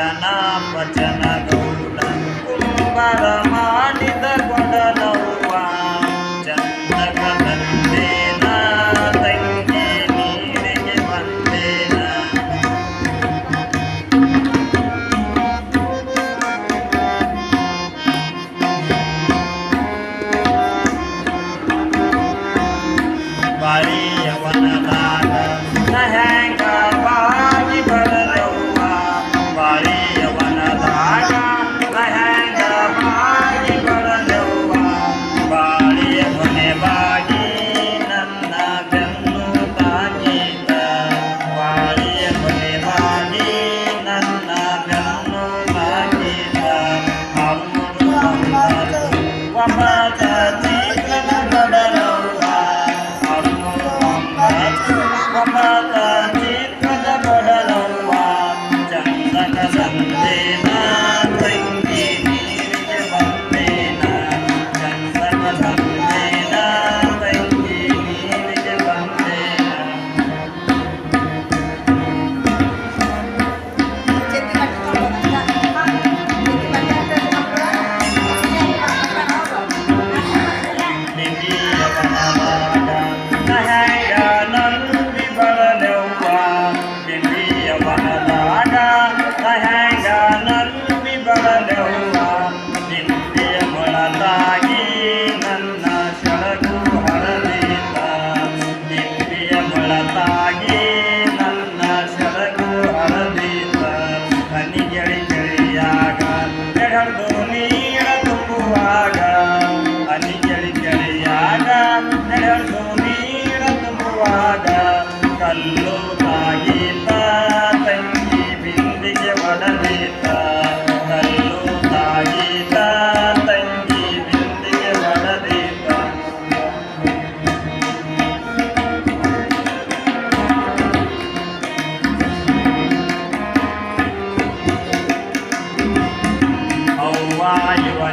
பச்சனா பச்சனா Papa.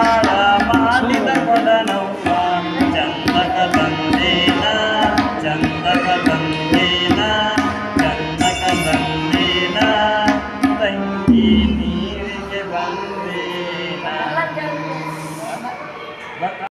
ಬಾಳ ಮಾಡಿದ ಕೊಡನವ್ವ ಚಂದಕ ತಂದೇನ ಚಂದಕ ತಂದೇನ ಚಂದಕ ತಂದೇನ ತಂಗಿ ನೀರಿಗೆ ಬಂದೇನ